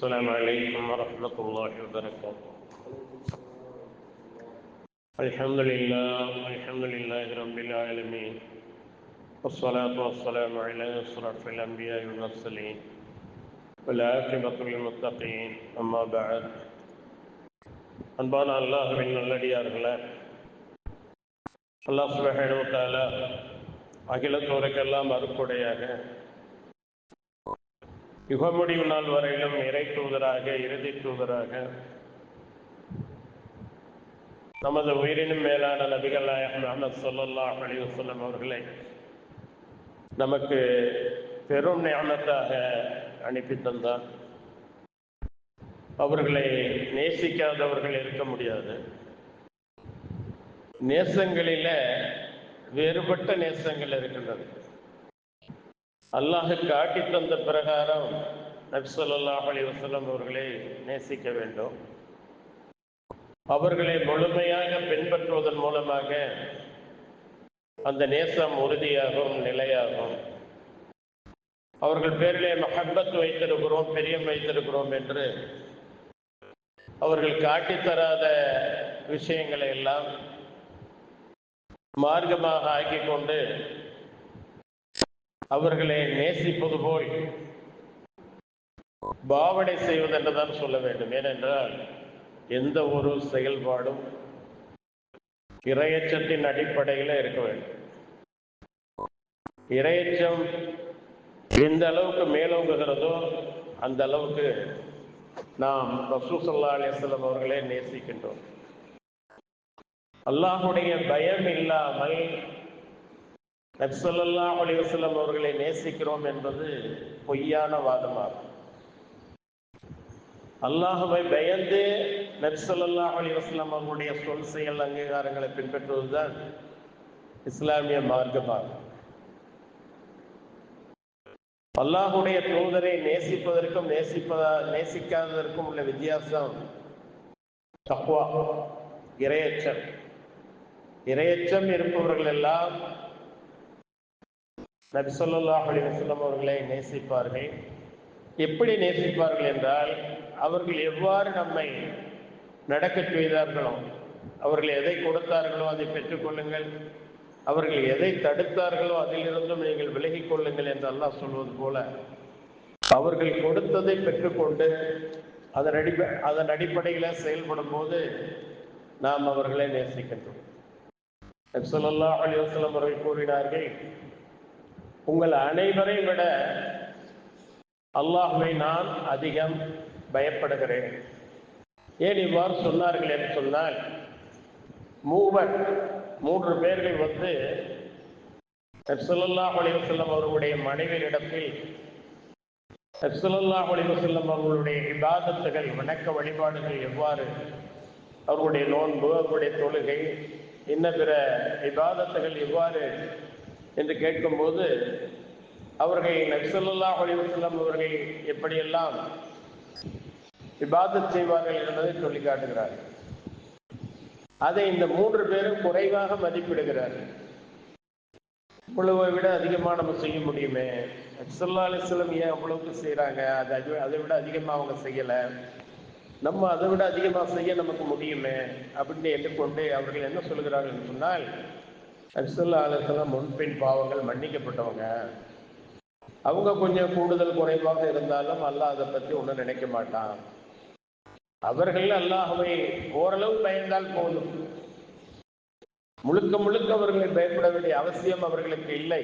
السلام عليكم ورحمة الله وبركاته الحمد لله الحمد لله رب العالمين والصلاة والسلام على أشرف الأنبياء والمرسلين والعاقبة للمتقين أما بعد அன்பான அல்லாஹுவின் நல்லடியார்களே அல்லாஹ் சுபஹானஹு வ தஆலா அகிலத்தோருக்கெல்லாம் அருக்குடையாக யுகமுடிவு நாள் வரையிலும் இறை தூதராக இறுதி தூதராக. நமது உயிரினும் மேலான நபிகள் நாயகம் முஹம்மது ஸல்லல்லாஹு அலைஹி அவர்களை நமக்கு பெரும் ஞானத்தாக அனுப்பி தந்தார். அவர்களை நேசிக்காதவர்கள் இருக்க முடியாது. நேசங்களில வேறுபட்ட நேசங்கள் இருக்கின்றது அல்லாஹ் காட்டி தந்த பிரகாரம் நபிசல்லாஹ் அலி வசலம் அவர்களை நேசிக்க வேண்டும். அவர்களை முழுமையாக பின்பற்றுவதன் மூலமாக அந்த நேசம் உறுதியாகும் நிலையாகும். அவர்கள் பேரிலே மஹப்பத் வைத்திருக்கிறோம் பெரியம் வைத்திருக்கிறோம் என்று அவர்கள் காட்டித்தராத விஷயங்களை எல்லாம் மார்க்கமாக ஆக்கிக்கொண்டு அவர்களை நேசிப்பது போல். பாவனை செய்வது என்றுதான் சொல்ல வேண்டும். ஏனென்றால் எந்த ஒரு செயல்பாடும் இரையச்சத்தின் அடிப்படையில் இருக்க வேண்டும். இரையச்சம் எந்த அளவுக்கு மேலோங்குகிறதோ அந்த அளவுக்கு நாம் ரசூசல்லா அலிஸ்லாம் அவர்களே நேசிக்கின்றோம். அல்லாஹுடைய பயம் இல்லாமல் நப்சல்லா அலிவசல்லம் அவர்களை நேசிக்கிறோம் என்பது பொய்யான வாதமாகும். அல்லாஹுவை பயந்து நப்சல்லா அலிவசல்லம் அவர்களுடைய சொல் செயல் அங்கீகாரங்களை பின்பற்றுவதுதான் இஸ்லாமிய மார்க்கமாகும். அல்லாஹுடைய தூதரை நேசிப்பதற்கும் நேசிப்பதா நேசிக்காததற்கும் உள்ள வித்தியாசம் தக்குவா இரையச்சம். இரையச்சம் இருப்பவர்கள் எல்லாம் நபி சொல்லாஹ் அலி வசல்லம் அவர்களை நேசிப்பார்கள். எப்படி நேசிப்பார்கள் என்றால் அவர்கள் எவ்வாறு நம்மை நடக்க செய்தார்களோ அவர்கள் எதை கொடுத்தார்களோ அதை பெற்றுக்கொள்ளுங்கள் அவர்கள் எதை தடுத்தார்களோ அதிலிருந்தும் நீங்கள் விலகிக் கொள்ளுங்கள் என்று அல்லாஹ் சொல்வது போல அவர்கள் கொடுத்ததை பெற்றுக்கொண்டு அதன் அடிப்ப அதன் அடிப்படையில் செயல்படும் போது நாம் அவர்களை நேசிக்கின்றோம். அலி வசலம் அவர்கள் கூறினார்கள் உங்கள் அனைவரை விட அல்லாஹுவை நான் அதிகம் பயப்படுகிறேன். ஏன் இவ்வாறு சொன்னார்கள் என்று சொன்னால் மூவர் மூன்று பேர்கள் வந்து நப்சல்லாஹ் அலிவசல்லம் அவர்களுடைய மனைவியிடத்தில் நப்சல்லாஹ் அலிவசல்லம் அவர்களுடைய விவாதத்துகள் வணக்க வழிபாடுகள் எவ்வாறு அவர்களுடைய நோன்பு அவர்களுடைய தொழுகை இன்ன பிற விவாதத்துகள் எவ்வாறு என்று கேட்கும்போது அவர்கள் நப்சல்லாஹ் அலிவசல்லம் அவர்கள் எப்படியெல்லாம் விவாதம் செய்வார்கள் என்பதை சொல்லி காட்டுகிறார் அதை இந்த மூன்று பேரும் குறைவாக மதிப்பிடுகிறார்கள். இவ்வளவை விட அதிகமாக நம்ம செய்ய முடியுமே? அக்சல்லா அலிஸ்லம் ஏன் அவ்வளவுக்கு செய்கிறாங்க அது அது அதை விட அதிகமாக அவங்க செய்யலை. நம்ம அதை விட அதிகமாக செய்ய நமக்கு முடியுமே? அப்படின்னு எண்ணிக்கொண்டு அவர்கள் என்ன சொல்கிறார்கள் சொன்னால் அக்சல்லா அலிஸ்லாம் முன்பின் பாவங்கள் மன்னிக்கப்பட்டவங்க. அவங்க கொஞ்சம் கூடுதல் குறைவாக இருந்தாலும் அல்லாஹ் அதை பற்றி ஒன்றும் நினைக்க மாட்டான். அவர்கள் அல்லாஹவை ஓரளவு பயந்தால் போதும். முழுக்க முழுக்க அவர்களை பயப்பட வேண்டிய அவசியம் அவர்களுக்கு இல்லை.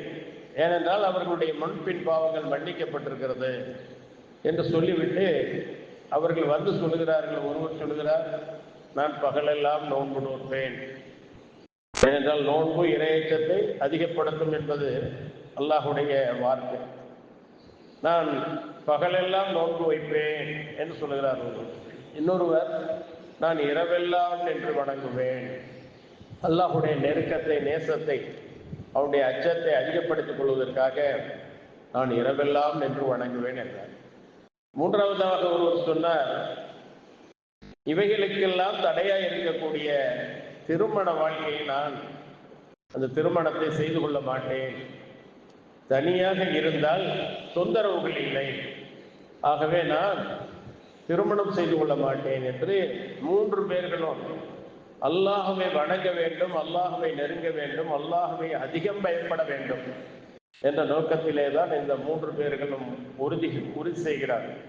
ஏனென்றால் அவர்களுடைய முன்பின் பாவங்கள் மன்னிக்கப்பட்டிருக்கிறது என்று சொல்லிவிட்டு அவர்கள் வந்து சொல்லுகிறார்கள் ஒருவர் சொல்லுகிறார் நான் பகலெல்லாம் நோன்பு நோற்பேன். ஏனென்றால் நோன்பு இரையேற்றத்தை அதிகப்படுத்தும் என்பது அல்லாஹுடைய வார்த்தை. நான் பகலெல்லாம் நோன்பு வைப்பேன் என்று சொல்லுகிறார் இன்னொருவர் நான் இரவெல்லாம் என்று வணங்குவேன். அல்லாஹுடைய நெருக்கத்தை நேசத்தை அவனுடைய அச்சத்தை அதிகப்படுத்திக் கொள்வதற்காக நான் இரவெல்லாம் என்று வணங்குவேன் என்றார். மூன்றாவதாக ஒருவர் சொன்னார் இவைகளுக்கெல்லாம் தடையா இருக்கக்கூடிய திருமண வாழ்க்கையை நான் அந்த திருமணத்தை செய்து கொள்ள மாட்டேன். தனியாக இருந்தால் தொந்தரவுகள் இல்லை. ஆகவே நான் திருமணம் செய்து கொள்ள மாட்டேன் என்று மூன்று பேர்களும் அல்லாஹுவை வணங்க வேண்டும் அல்லாஹுவை நெருங்க வேண்டும் அல்லாஹுவை அதிகம் பயப்பட வேண்டும் என்ற நோக்கத்திலே தான் இந்த மூன்று பேர்களும் உறுதி உறுதி செய்கிறார்கள்.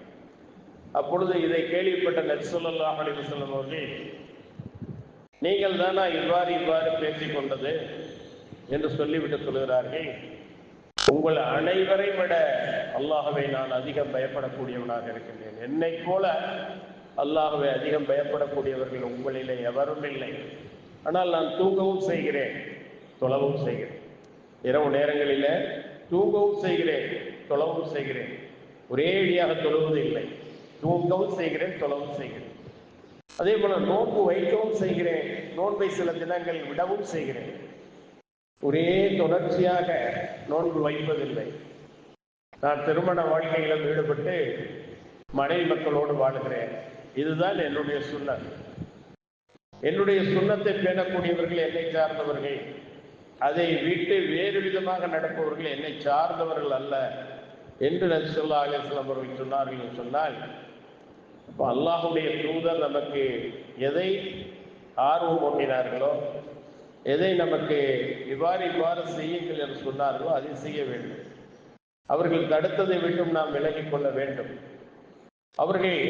அப்பொழுது இதை கேள்விப்பட்ட நெற்சொல்லாஹ் அலிவசல்லம் அவர்கள் நீங்கள் தானா இவ்வாறு இவ்வாறு பேசிக் கொண்டது என்று சொல்லிவிட்டு சொல்கிறார்கள் உங்கள் அனைவரை விட அல்லாஹவை நான் அதிகம் பயப்படக்கூடியவனாக இருக்கின்றேன். என்னை போல அல்லாஹவை அதிகம் பயப்படக்கூடியவர்கள் உங்களிலே எவரும் இல்லை. ஆனால் நான் தூங்கவும் செய்கிறேன் தொழவும் செய்கிறேன். இரவு நேரங்களில் தூங்கவும் செய்கிறேன் தொழவும் செய்கிறேன். ஒரேடியாக தொழுவது இல்லை. தூங்கவும் செய்கிறேன் தொழவும் செய்கிறேன். அதே போல நோன்பு வைக்கவும் செய்கிறேன். நோன்பை சில தினங்கள் விடவும் செய்கிறேன். ஒரே தொடர்ச்சியாக நோன்பு வைப்பதில்லை. நான் திருமண வாழ்க்கையிலும் ஈடுபட்டு மனைவி மக்களோடு வாழுகிறேன். இதுதான் என்னுடைய சுண்ணம். என்னுடைய சுண்ணத்தை பேணக்கூடியவர்கள் என்னை சார்ந்தவர்கள். அதை விட்டு வேறு விதமாக நடப்பவர்கள் என்னை சார்ந்தவர்கள் அல்ல. என்று நபிசுல்லா அலிஸ்லாம் அவர்கள் சொன்னார்கள் சொன்னால் இப்போ அல்லாஹுடைய தூதர் நமக்கு எதை ஆர்வம் ஊட்டினார்களோ எதை நமக்கு இவ்வாறு இவ்வாறு செய்யுங்கள் என்று சொன்னார்களோ அதை செய்ய வேண்டும். அவர்கள் தடுத்ததை விட்டும் நாம் விலகிக் கொள்ள வேண்டும். அவர்கள்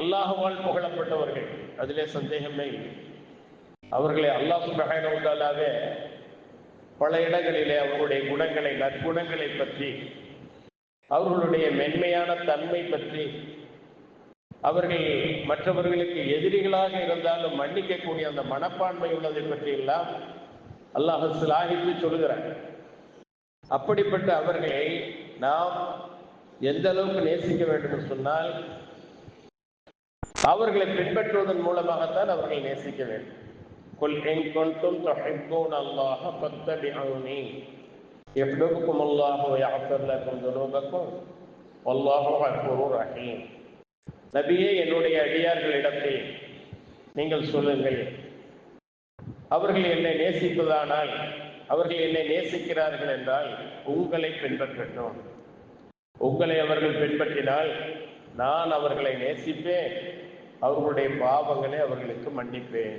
அல்லாஹுவால் புகழப்பட்டவர்கள் அதிலே சந்தேகமே இல்லை. அவர்களை அல்லாஹ் சுபகானவுதாலாவே பல இடங்களிலே அவர்களுடைய குணங்களை நற்குணங்களை பற்றி அவர்களுடைய மென்மையான தன்மை பற்றி அவர்கள் மற்றவர்களுக்கு எதிரிகளாக இருந்தாலும் மன்னிக்கக்கூடிய அந்த மனப்பான்மை உள்ளதை பற்றி எல்லாம் அல்லாஹ் சிலாகித்து சொல்கிறார் அப்படிப்பட்ட அவர்களை நாம் எந்த அளவுக்கு நேசிக்க வேண்டும் என்று சொன்னால் அவர்களை பின்பற்றுவதன் மூலமாகத்தான் அவர்களை நேசிக்க வேண்டும் قل إن كنتم تحبون الله فاتبعوني يحببكم الله ويغفر لكم ذنوبكم والله غفور رحيم நபியே என்னுடைய அடியார்களிடத்தில் நீங்கள் சொல்லுங்கள். அவர்கள் என்னை நேசிப்பதானால் அவர்கள் என்னை நேசிக்கிறார்கள் என்றால் உங்களை பின்பற்றட்டும். உங்களை அவர்கள் பின்பற்றினால் நான் அவர்களை நேசிப்பேன். அவர்களுடைய பாவங்களை அவர்களுக்கு மன்னிப்பேன்.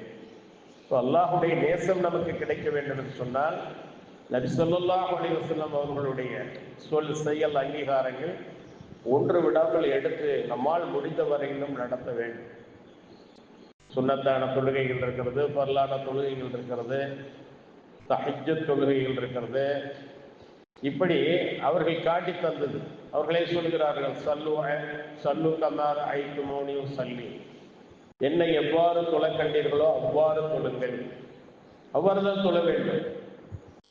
ஸோ அல்லாஹுடைய நேசம் நமக்கு கிடைக்க வேண்டும் என்று சொன்னால் நபி சொல்லாஹ் அலிவசல்லம் அவர்களுடைய சொல் செயல் அங்கீகாரங்கள் ஒன்று விடாமல் எடுத்து நம்மால் முடிந்த வரையிலும் நடத்த வேண்டும். சுண்ணத்தான தொழுகைகள் இருக்கிறது பரலான தொழுகைகள் இருக்கிறது தஹஜ தொழுகைகள் இருக்கிறது. இப்படி அவர்கள் காட்டி தந்தது. அவர்களே சொல்கிறார்கள் சல்லு சல்லு கமார் ஐத்து மோனியும் சல்லி என்னை எவ்வாறு தொலை கண்டீர்களோ அவ்வாறு தொழுங்கள். அவ்வாறு தான் தொழ வேண்டும்.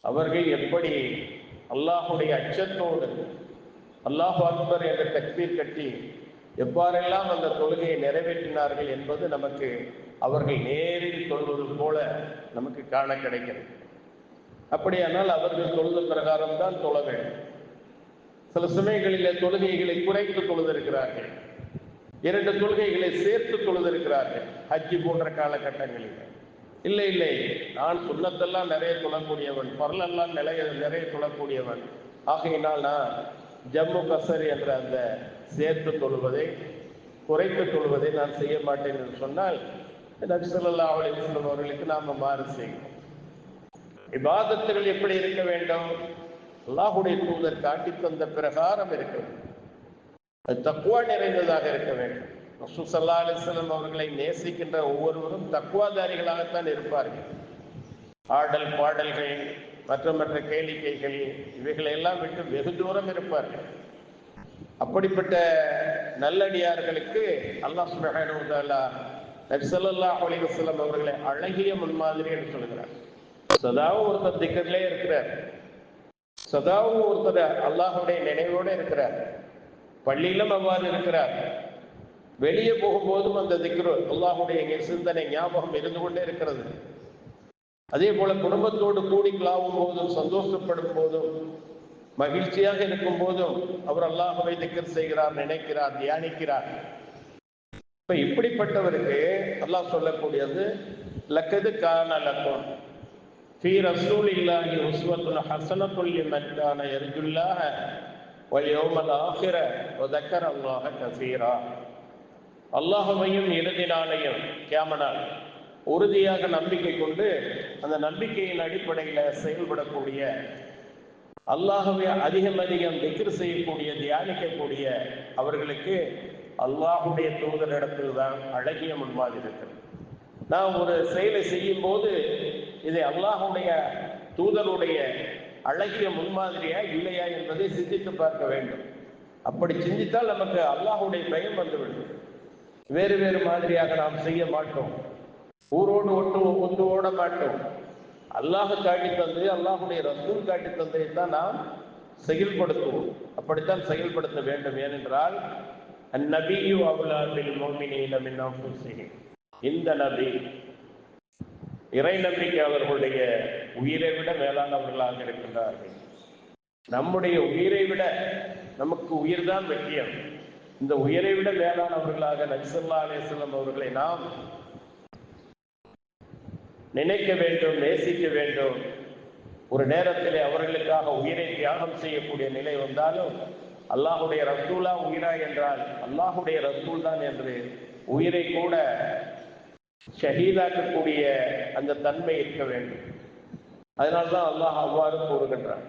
அவர்கள் எப்படி அல்லாஹுடைய அச்சத்தோடு அல்லாஹ் அக்பர் என்ற தக்பீர் கட்டி எவ்வாறெல்லாம் அந்த தொழுகையை நிறைவேற்றினார்கள் என்பது நமக்கு அவர்கள் நேரில் தொழுவது போல நமக்கு காண கிடைக்கிறது. அப்படியானால் அவர்கள் தொழுத பிரகாரம் தான் தொழ வேண்டும். சில சமயங்களில் தொழுகைகளை குறைத்து தொழுதிருக்கிறார்கள் இரண்டு தொழுகைகளை சேர்த்து தொழுதிருக்கிறார்கள் ஹஜ்ஜி போன்ற காலகட்டங்களில். இல்லை இல்லை. நான் சுண்ணத்தெல்லாம் நிறைய தொழக்கூடியவன் பரலெல்லாம் நிறைய நிறைய தொழக்கூடியவன். ஆகையினால் நான் ஜம்மு கசர் என்ற அந்த சேர்த்து தொழுவதை குறைத்து தொழுவதை நான் செய்ய மாட்டேன் என்று சொன்னால் நபிசல்லா அலிஸ்லம் அவர்களுக்கு நாம் மாறு செய்கிறோம் இபாதத்துகள் எப்படி இருக்க வேண்டும்? அல்லாஹுடைய தூதர் காட்டி தந்த பிரகாரம் இருக்க வேண்டும் அது தக்குவா நிறைந்ததாக இருக்க வேண்டும். ரசூசல்லா அலிஸ்லம் அவர்களை நேசிக்கின்ற ஒவ்வொருவரும் தக்குவாதாரிகளாகத்தான் இருப்பார்கள். ஆடல் பாடல்கள் மற்ற மற்ற கேளிக்கைகள் இவைகளையெல்லாம் விட்டு வெகு தூரம் இருப்பார்கள். அப்படிப்பட்ட நல்லடியார்களுக்கு அல்லாஹ் சுபஹானுவதாலா நபிசல்லா அலி அவர்களை அழகிய முன்மாதிரி என்று சொல்கிறார். சதாவும் ஒருத்தர் திக்கத்திலே இருக்கிறார். சதாவும் ஒருத்தர் அல்லாஹுடைய நினைவோடு இருக்கிறார். பள்ளியிலும் அவ்வாறு இருக்கிறார். வெளியே போகும்போதும் அந்த திக்ரு அல்லாஹுடைய சிந்தனை ஞாபகம் இருந்து கொண்டே இருக்கிறது. அதே போல குடும்பத்தோடு கூடி கிளாவும் போதும் சந்தோஷப்படும் போதும் மகிழ்ச்சியாக இருக்கும் போதும் அவர் அல்லாஹுவை திக்கர் செய்கிறார் நினைக்கிறார் தியானிக்கிறார் இப்ப இப்படிப்பட்டவருக்கு அல்லாஹ் சொல்லக்கூடியது லக்கது கான லக்கம் في رسول الله أسوة حسنة لمن كان يرجو الله واليوم الآخر وذكر الله كثيرا அல்லாஹுவையும் இறுதி நாளையும் கேமனால் உறுதியாக நம்பிக்கை கொண்டு அந்த நம்பிக்கையின் அடிப்படையில் செயல்படக்கூடிய அல்லாஹவே அதிகம் அதிகம் திக்ர் செய்யக்கூடிய தியானிக்கக்கூடிய அவர்களுக்கு அல்லாஹுடைய தூதரிடத்தில் தான் அழகிய முன்மாதிரி இருக்கிறது. நாம் ஒரு செயலை செய்யும் போது இதை அல்லாஹுடைய தூதருடைய அழகிய முன்மாதிரியா இல்லையா என்பதை சிந்தித்து பார்க்க வேண்டும். அப்படி சிந்தித்தால் நமக்கு அல்லாஹுடைய பயம் வந்துவிடும். வேறு வேறு மாதிரியாக நாம் செய்ய மாட்டோம். ஊரோடு ஒட்டு ஒன்று ஓட மாட்டோம் அல்லாஹ் காட்டி தந்து அல்லாஹுடைய ரசூல் காட்டி தந்தையை தான் நாம் செயல்படுத்துவோம் அப்படித்தான் செயல்படுத்த வேண்டும். ஏனென்றால் அந்நபியு அவுலாவில் மோமினீன மின் அன்ஃபுஸிஹிம் இந்த நபி இறை நம்பிக்கையாளர்களுடைய உயிரை விட மேலானவர்களாக இருக்கின்றார்கள். நம்முடைய உயிரை விட நமக்கு உயிர் தான் முக்கியம். இந்த உயிரை விட மேலானவர்களாக நபிசல்லா அலிஸ்லாம் அவர்களை நாம் நினைக்க வேண்டும் நேசிக்க வேண்டும். ஒரு நேரத்திலே அவர்களுக்காக உயிரை தியாகம் செய்யக்கூடிய நிலை வந்தாலும் அல்லாஹுடைய ரசூலா உயிரா என்றால் அல்லாஹுடைய ரசூல் தான் என்று உயிரை கூட ஷஹீதாக்கக்கூடிய அந்த தன்மை இருக்க வேண்டும். அதனால்தான் அல்லாஹ் அவ்வாறு கூறுகின்றான்.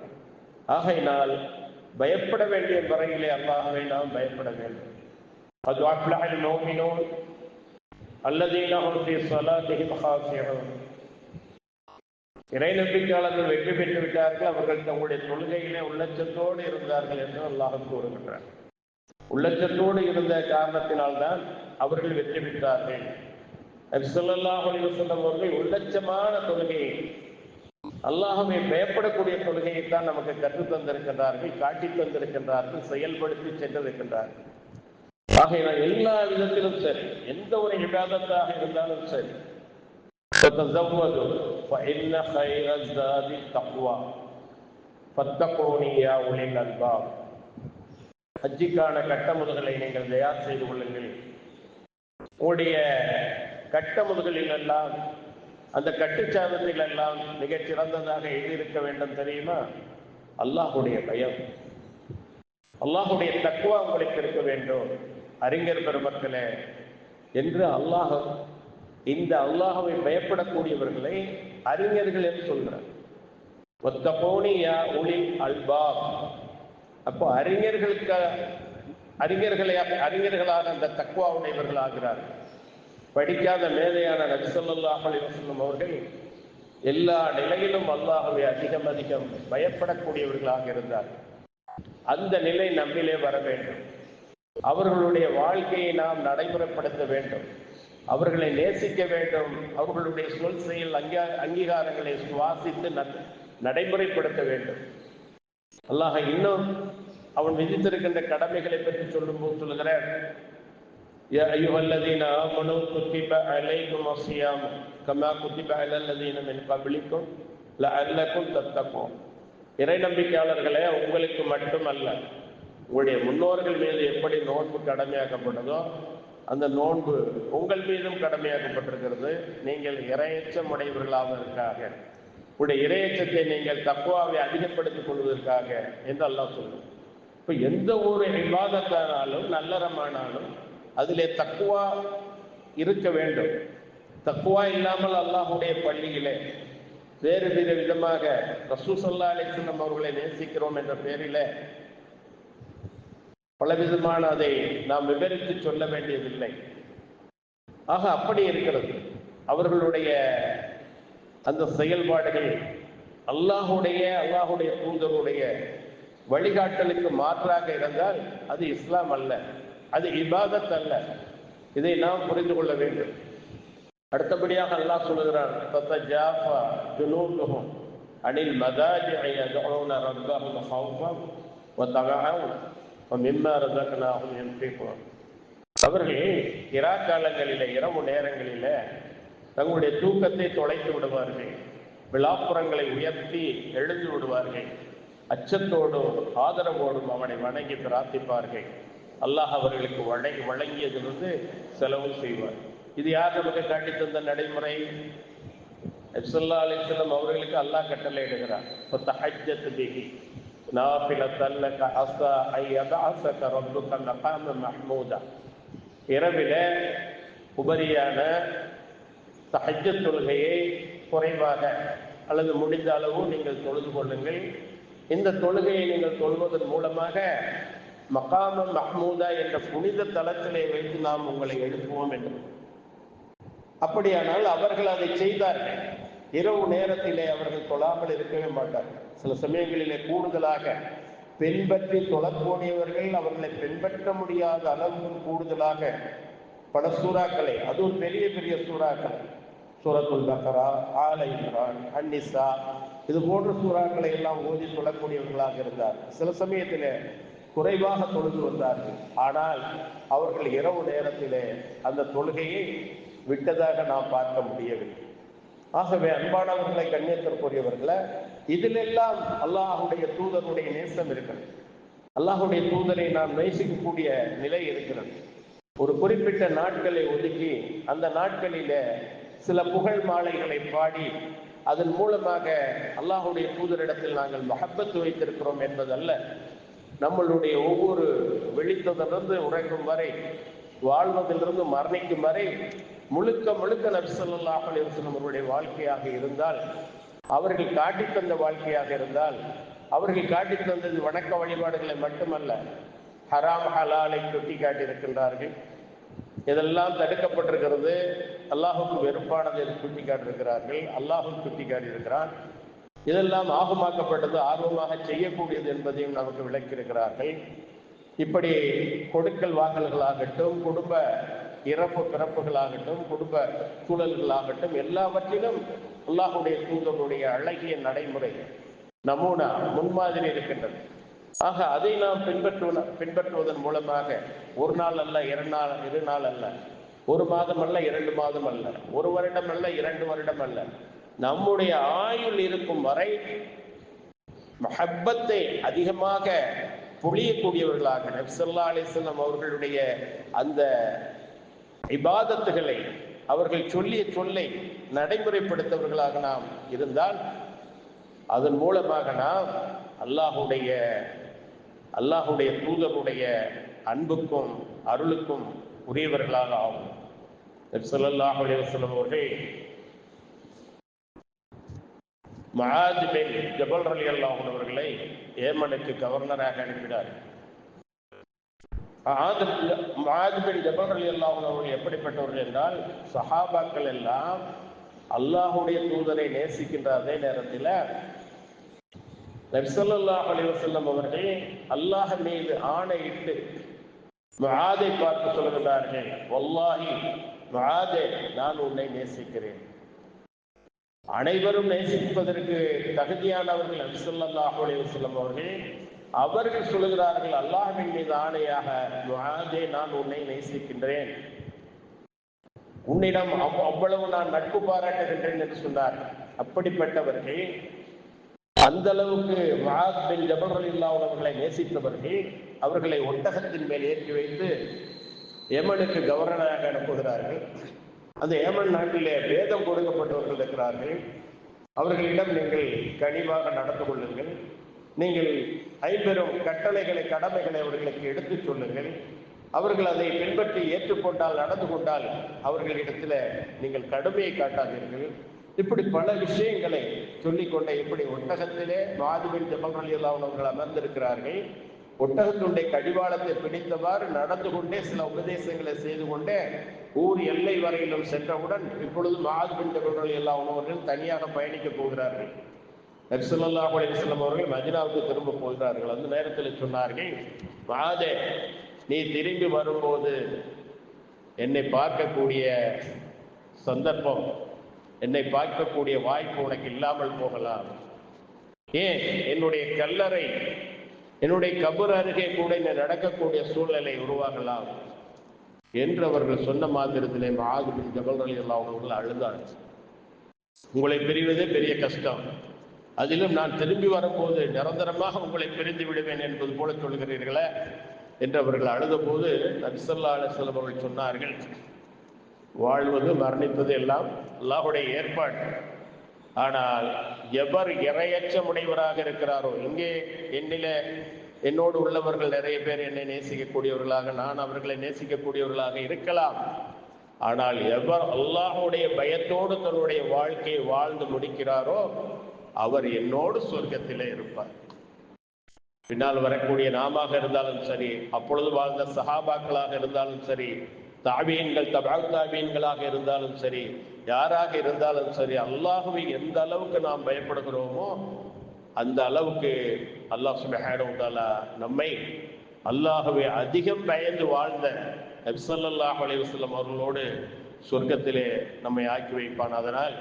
ஆகையினால் பயப்பட வேண்டிய முறையிலே அல்லாஹவை நாம் பயப்பட வேண்டும். அது அப்லால் அல்லது அல்லதீனஹும் ஃபீ ஸலாத்திஹிம் ஹாஷிஊன் இறை நம்பிக்கையாளர்கள் வெற்றி பெற்று விட்டார்கள் அவர்கள் தங்களுடைய தொழுகையிலே உள்ளச்சத்தோடு இருந்தார்கள் என்று அல்லாஹ் கூறுகின்றார் உள்ளச்சத்தோடு இருந்த காரணத்தினால்தான் அவர்கள் வெற்றி பெற்றார்கள். நபிசல்லாஹ் அலிவசல்லம் அவர்கள் உள்ளச்சமான தொழுகையை அல்லாஹுவை பயப்படக்கூடிய தொழுகையை தான் நமக்கு கற்றுத் தந்திருக்கின்றார்கள் காட்டி தந்திருக்கின்றார்கள் செயல்படுத்தி சென்றிருக்கின்றார்கள். ஆகையினால் எல்லா விதத்திலும் சரி. எந்த ஒரு விவாதத்தாக இருந்தாலும் சரி. فتزودوا فإن خير الزاد التقوى فاتقوني يا أولي الألباب ஹஜ்ஜிக்கான கட்டமுதுகளை நீங்கள் தயார் செய்து கொள்ளுங்கள் உங்களுடைய கட்டமுதுகளில் எல்லாம் அந்த கட்டுச்சாதத்தில் எல்லாம் மிகச் சிறந்ததாக எழுதியிருக்க வேண்டும் தெரியுமா அல்லாஹுடைய பயம் அல்லாஹுடைய தக்குவா உங்களுக்கு இருக்க வேண்டும் அறிஞர் பெருமக்களே என்று அல்லாஹ் இந்த அல்லாஹவை பயப்படக்கூடியவர்களை அறிஞர்கள் என்று சொல்கிறார் ஒத்த போனியா ஒளி அல்பாப். அப்போ அறிஞர்களுக்கு அறிஞர்களை அறிஞர்களான அந்த தக்குவா உடையவர்கள் ஆகிறார்கள் படிக்காத மேதையான நபிசல்லாஹ் அலிவசல்லம் அவர்கள் எல்லா நிலையிலும் அல்லாஹவை அதிகம் அதிகம் பயப்படக்கூடியவர்களாக இருந்தார். அந்த நிலை நம்மிலே வர வேண்டும். அவர்களுடைய வாழ்க்கையை நாம் நடைமுறைப்படுத்த வேண்டும். அவர்களை நேசிக்க வேண்டும் அவர்களுடைய சொல் செயல் அங்கீ அங்கீகாரங்களை சுவாசித்து நடைமுறைப்படுத்த வேண்டும் அல்லாஹ் இன்னும் அவன் விதித்திருக்கின்ற கடமைகளை பற்றி சொல்லும்போது சொல்லுகிறார் يا أيها الذين آمنوا كتب عليكم الصيام كما كتب على الذين من قبلكم لعلكم تتقون இறை நம்பிக்கையாளர்களே உங்களுக்கு மட்டுமல்ல உங்களுடைய முன்னோர்கள் மீது எப்படி நோன்பு கடமையாக்கப்பட்டதோ அந்த நோன்பு உங்கள் மீதும் கடமையாக்கப்பட்டிருக்கிறது. நீங்கள் இரையச்சம் உடையவர்களாவதற்காக உடைய இரையச்சத்தை நீங்கள் தக்குவாவை அதிகப்படுத்திக் கொள்வதற்காக என்று அல்லாஹ் சொல்லும். இப்போ எந்த ஒரு விவாதத்தானாலும் நல்லறமானாலும் அதிலே தக்குவா இருக்க வேண்டும். தக்குவா இல்லாமல் அல்லாஹுடைய பள்ளியிலே வேறு வித விதமாக ரசூசல்லா அலிஸ்லம் அவர்களை நேசிக்கிறோம் என்ற பெயரிலே பலவிதமான அதை நாம் விவரித்து சொல்ல வேண்டியதில்லை. ஆக அப்படி இருக்கிறது. அவர்களுடைய அந்த செயல்பாடுகள் அல்லாஹுடைய அல்லாஹுடைய தூதருடைய வழிகாட்டலுக்கு மாற்றாக இருந்தால் அது இஸ்லாம் அல்ல. அது இபாதத் அல்ல. இதை நாம் புரிந்து கொள்ள வேண்டும். அடுத்தபடியாக அல்லாஹ் சொல்லுகிறான் தத்தஜாஃபா ஜுனூதுஹும் அனில் மதாஜிஐ யதுஊன ரப்பஹும் ஹௌஃபன் வ தகஅன் மிம்மா ரஸக்னாஹும் யன்ஃபிகூன் அவர்கள் இரா காலங்களில இரவு நேரங்களில தங்களுடைய தூக்கத்தை தொலைத்து விடுவார்கள். விழாப்புறங்களை உயர்த்தி எழுந்து விடுவார்கள். அச்சத்தோடும் ஆதரவோடும் அவனை வணங்கி பிரார்த்திப்பார்கள். அல்லாஹ் அவர்களுக்கு வழங்கி வழங்கியதிலிருந்து செலவு செய்வார். இது யார் நமக்கு காட்டி தந்த நடைமுறை? எப்சல்லா அலிஸ்லம் அவர்களுக்கு அல்லாஹ் கட்டளை இடுகிறார் தஹஜத் பிஹி. நாஃபிலத்தன் லக அஸா ஐ யபஅஸக ரப்புக மகாம மஹ்மூதா இரவில உபரியான சஹஜ தொழுகையை குறைவாக அல்லது முடிந்த அளவு நீங்கள் தொழுது கொள்ளுங்கள். இந்த தொழுகையை நீங்கள் தொழுவதன் மூலமாக மகாம மஹ்மூதா என்ற புனித தலத்திலே வைத்து நாம் உங்களை எழுப்புவோம் என்று. அப்படியானால் அவர்கள் அதை செய்தார்கள். இரவு நேரத்திலே அவர்கள் தொழாமல் இருக்கவே மாட்டார்கள். சில சமயங்களிலே கூடுதலாக பின்பற்றி தொழக்கூடியவர்கள் அவர்களை பின்பற்ற முடியாத அளவுக்கு கூடுதலாக பல சூறாக்களை அது ஒரு பெரிய பெரிய சூறாக்கள். சூரத்துல் பக்கரா ஆல இம்ரான் அன்னிசா இது போன்ற சூறாக்களை எல்லாம் ஓதி சொல்லக்கூடியவர்களாக இருந்தார். சில சமயத்தில் குறைவாக தொழுது வந்தார்கள். ஆனால் அவர்கள் இரவு நேரத்திலே அந்த தொழுகையை விட்டதாக நாம் பார்க்க முடியவில்லை. ஆகவே அன்பானவர்களை கண்ணியத்திற்குரியவர்களை இதிலெல்லாம் அல்லாஹுடைய தூதருடைய நேசம் இருக்கிறது. அல்லாஹுடைய தூதரை நாம் நேசிக்கக்கூடிய நிலை இருக்கிறது. ஒரு குறிப்பிட்ட நாட்களை ஒதுக்கி அந்த நாட்களில சில புகழ் மாலைகளை பாடி அதன் மூலமாக அல்லாஹுடைய தூதரிடத்தில் நாங்கள் மஹப்பத்து வைத்திருக்கிறோம் என்பதல்ல. நம்மளுடைய ஒவ்வொரு வெளித்ததிலிருந்து உறங்கும் வரை வாழ்வதிலிருந்து மரணிக்கும் வரை முழுக்க முழுக்க நபிசல்லாஹ் அலிவசனம் அவருடைய வாழ்க்கையாக இருந்தால் அவர்கள் காட்டி தந்த வாழ்க்கையாக இருந்தால் அவர்கள் காட்டி தந்தது வணக்க வழிபாடுகளை மட்டுமல்ல ஹராம் ஹலாலை சுட்டி காட்டியிருக்கின்றார்கள். இதெல்லாம் தடுக்கப்பட்டிருக்கிறது. அல்லாஹுக்கு வெறுப்பானதை சுட்டி காட்டியிருக்கிறார்கள். அல்லாஹும் சுட்டி காட்டியிருக்கிறான். இதெல்லாம் ஆகமாக்கப்பட்டது ஆர்வமாக செய்யக்கூடியது என்பதையும் நமக்கு விளக்கியிருக்கிறார்கள். இப்படி கொடுக்கல் வாங்கல்களாகட்டும் குடும்ப இறப்பு பிறப்புகளாகட்டும் குடும்ப சூழல்களாகட்டும் எல்லாவற்றிலும் அல்லாஹுடைய தூதருடைய அழகிய நடைமுறை நமூனா முன்மாதிரி இருக்கின்றது. ஆக அதை நாம் பின்பற்றுவ பின்பற்றுவதன் மூலமாக ஒரு நாள் அல்ல இரண்டு நாள் இரு நாள் அல்ல ஒரு மாதம் அல்ல இரண்டு மாதம் அல்ல ஒரு வருடம் அல்ல இரண்டு வருடம் அல்ல. நம்முடைய ஆயுள் இருக்கும் வரை மஹப்பத்தை அதிகமாக பொழியக்கூடியவர்களாக நப்சல்லா அலிஸ்லாம் அவர்களுடைய அந்த இபாதத்துகளை அவர்கள் சொல்லிய சொல்லை நடைமுறைப்படுத்தவர்களாக நாம் இருந்தால் அதன் மூலமாக நாம் அல்லாஹுடைய அல்லாஹுடைய தூதருடைய அன்புக்கும் அருளுக்கும் உரியவர்களாக ஆகும் நப்சல்லாஹ் அலிவசலம் அவர்கள் மஹாஜ் ஜபல் அலி அல்லாஹ் அவர்களை ஏமனுக்கு கவர்னராக அனுப்பினார்கள் மஹாஜ் ஜபர் அலி அல்லாஹ் அவர்கள் எப்படிப்பட்டவர்கள் என்றால் சஹாபாக்கள் எல்லாம் அல்லாஹுடைய தூதரை நேசிக்கின்ற அதே நேரத்தில் நபிசல்லாஹ் அலிவசல்லம் அவர்கள் அல்லாஹ் மீது ஆணையிட்டு மகாதை பார்த்து சொல்கிறார்கள் வல்லாஹி மகாதே நான் உன்னை நேசிக்கிறேன். அனைவரும் நேசிப்பதற்கு தகுதியானவர்கள் நபிசல்லாஹ் அலிவசல்லம் அவர்கள். அவர்கள் சொல்லுகிறார்கள் அல்லாஹின் மீது ஆணையாக வாதே நான் உன்னை நேசிக்கின்றேன். உன்னிடம் அவ்வளவு நான் நட்பு பாராட்டுகின்றேன் என்று சொன்னார். அப்படிப்பட்டவர்கள் அந்த அளவுக்கு மகாத் ஜபர்கள் இல்லாதவர்களை நேசித்தவர்கள் அவர்களை ஒட்டகத்தின் மேல் ஏற்றி வைத்து ஏமனுக்கு கவர்னராக அனுப்புகிறார்கள். அந்த ஏமன் நாட்டிலே வேதம் கொடுக்கப்பட்டவர்கள் இருக்கிறார்கள் அவர்களிடம் நீங்கள் கனிவாக நடந்து கொள்ளுங்கள். நீங்கள் ஐம்பெரும் கட்டளைகளை கடமைகளை அவர்களுக்கு எடுத்துச் சொல்லுங்கள். அவர்கள் அதை பின்பற்றி ஏற்றுக்கொண்டால் நடந்து கொண்டால் அவர்களிடத்துல நீங்கள் கடுமையை காட்டாதீர்கள். இப்படி பல விஷயங்களை சொல்லிக்கொண்ட இப்படி ஒட்டகத்திலே மாதிபின் ஜபல் அலி அவர்கள் அமர்ந்திருக்கிறார்கள். ஒட்டகத்துடைய கடிவாளத்தை பிடித்தவாறு நடந்து கொண்டே சில உபதேசங்களை செய்து கொண்டே ஊர் எல்லை வரையிலும் சென்றவுடன் இப்பொழுது மாதிபின் ஜபல் அலி அவர்கள் தனியாக பயணிக்க போகிறார்கள். நபிசுல்லாஹ் அலிஸ்லாம் அவர்கள் மதினாவுக்கு திரும்ப போகிறார்கள். அந்த நேரத்தில் சொன்னார்கள் வாதே நீ திரும்பி வரும்போது என்னை பார்க்கக்கூடிய சந்தர்ப்பம் என்னை பார்க்கக்கூடிய வாய்ப்பு உனக்கு இல்லாமல் போகலாம். ஏன்? என்னுடைய கல்லறை என்னுடைய கபர் அருகே கூட என்னை நடக்கக்கூடிய சூழ்நிலை உருவாகலாம். என்று அவர்கள் சொன்ன மாதிரத்திலே ஆகுபின் ஜபல் அலி அல்லா அவர்கள் அழுதார் உங்களை பிரிவதே பெரிய கஷ்டம். அதிலும் நான் திரும்பி வரும்போது நிரந்தரமாக உங்களை பிரிந்து விடுவேன் என்பது போல சொல்கிறீர்களே என்று அவர்கள் அழுதபோது நபிசல்லா அலுவலம் அவர்கள் சொன்னார்கள். வாழ்வது மரணிப்பது எல்லாம் அல்லாஹுடைய ஏற்பாடு. ஆனால் எவர் இரையச்சமுடையவராக இருக்கிறாரோ? இங்கே என்னில என்னோடு உள்ளவர்கள் நிறைய பேர் என்னை நேசிக்கக்கூடியவர்களாக நான் அவர்களை நேசிக்கக்கூடியவர்களாக இருக்கலாம். ஆனால் எவர் அல்லாஹுடைய பயத்தோடு தன்னுடைய வாழ்க்கையை வாழ்ந்து முடிக்கிறாரோ அவர் என்னோடு சொர்க்கத்திலே இருப்பார். பின்னால் வரக்கூடிய நாமாக இருந்தாலும் சரி அப்பொழுது வாழ்ந்த சஹாபாக்களாக இருந்தாலும் சரி தாபியன்கள் தபால் தாபியன்களாக இருந்தாலும் சரி யாராக இருந்தாலும் சரி அல்லாஹுவை எந்த அளவுக்கு நாம் பயப்படுகிறோமோ அந்த அளவுக்கு அல்லாஹ் சுபஹானுதாலா நம்மை அல்லாஹுவை அதிகம் பயந்து வாழ்ந்த நபிசல்லாஹ் அலைவசல்லம் அவர்களோடு சொர்க்கத்திலே நம்மை ஆக்கி வைப்பான். அதனால்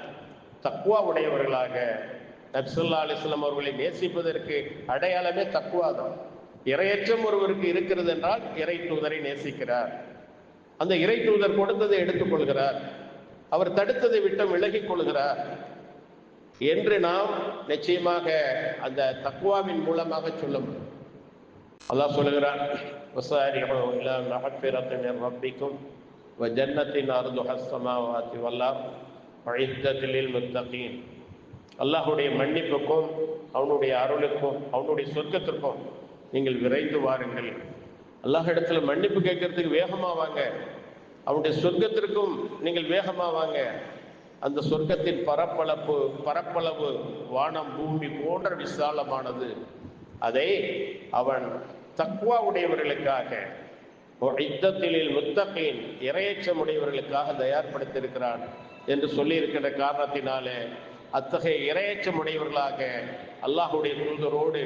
தக்குவா உடையவர்களாக நப்சுல்லா அலிஸ்லாம் அவர்களை நேசிப்பதற்கு அடையாளமே தக்குவாதான் இறையற்றம் ஒருவருக்கு இருக்கிறது என்றால் இறை தூதரை நேசிக்கிறார். அந்த இறை தூதர் கொடுத்ததை எடுத்துக்கொள்கிறார் அவர் தடுத்ததை விட்டு விலகிக் கொள்கிறார். என்று நாம் நிச்சயமாக அந்த தக்குவாவின் மூலமாக சொல்ல முடியும். அல்லாஹ் சொல்லுகிறான் ரப்பிக்கும் ஜன்னத்தின் அருதுஹஸ்ஸமாவாத்தி வல்லா முத்தகீன். அல்லாஹுடைய மன்னிப்புக்கும் அவனுடைய அருளுக்கும் அவனுடைய சொர்க்கத்திற்கும் நீங்கள் விரைந்து வாருங்கள். அல்லாஹ் இடத்துல மன்னிப்பு கேட்கறதுக்கு வேகமா வாங்க. அவனுடைய சொர்க்கத்திற்கும் நீங்கள் வேகமா வாங்க. அந்த சொர்க்கத்தின் பரப்பளப்பு பரப்பளவு வானம் பூமி போன்ற விசாலமானது. அதை அவன் தக்குவா உடையவர்களுக்காக யுத்தத்திலில் முத்தகையின் இரையச்சம் உடையவர்களுக்காக தயார்படுத்தியிருக்கிறான் என்று சொல்லியிருக்கின்ற காரணத்தினாலே அத்தகைய இரையச்சம் உடையவர்களாக அல்லாஹுடைய தூதரோடு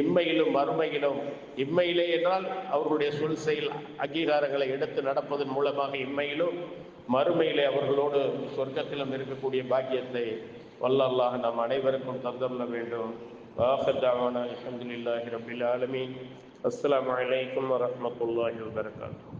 இம்மையிலும் மறுமையிலும் இம்மையிலே என்றால் அவர்களுடைய சொல் செயல் அங்கீகாரங்களை எடுத்து நடப்பதன் மூலமாக இம்மையிலும் மறுமையிலே அவர்களோடு சொர்க்கத்திலும் இருக்கக்கூடிய பாக்கியத்தை வல்லல்லாக நம் அனைவருக்கும் தந்துள்ள வேண்டும். வாஹர் தாவானா அலமதுல்லாஹி ரபில் ஆலமீன். அஸ்ஸலாமு அலைக்கும் வரஹ்மத்துல்லாஹி வபரகாத்துஹு.